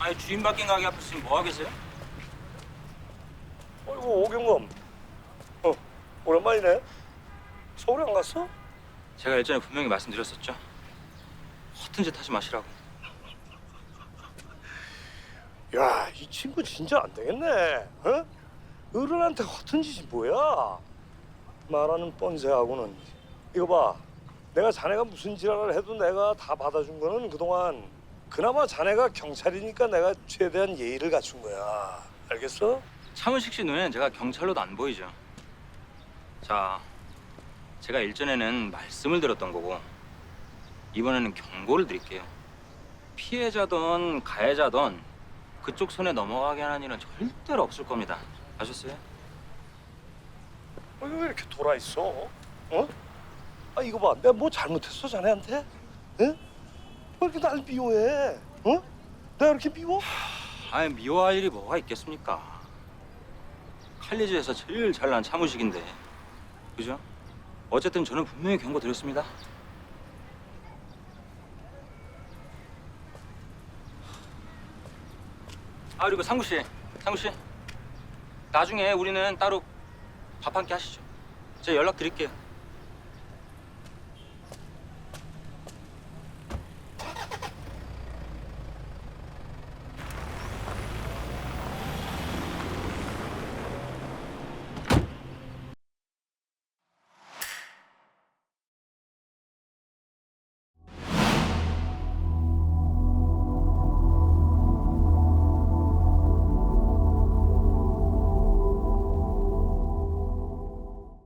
아니 주인 바뀐 가게 앞에 지금 뭐 하겠어요? 어이구 오경범. 어 오랜만이네. 서울에 안 갔어? 제가 예전에 분명히 말씀드렸었죠. 허튼 짓 하지 마시라고. 야, 이 친구 진짜 안 되겠네. 어? 어른한테 허튼 짓이 뭐야? 말하는 뻔세하고는 이거 봐. 내가 자네가 무슨 지랄을 해도 내가 다 받아준 거는 그동안 그나마 자네가 경찰이니까 내가 최대한 예의를 갖춘 거야. 알겠어? 차문식 씨 눈에는 제가 경찰로도 안 보이죠. 자, 제가 일전에는 말씀을 드렸던 거고 이번에는 경고를 드릴게요. 피해자든 가해자든 그쪽 손에 넘어가게 하는 일은 절대로 없을 겁니다. 아셨어요? 어, 왜 이렇게 돌아 있어? 어? 아 이거 봐, 내가 뭐 잘못했어 자네한테? 응? 왜 이렇게 날 미워해? 어? 내가 이렇게 미워? 아니 미워할 일이 뭐가 있겠습니까? 칼리지에서 제일 잘난 차무식인데, 그죠? 어쨌든 저는 분명히 경고 드렸습니다. 아 그리고 상구 씨, 상구 씨, 나중에 우리는 따로 밥 한 끼 하시죠. 제가 연락 드릴게요.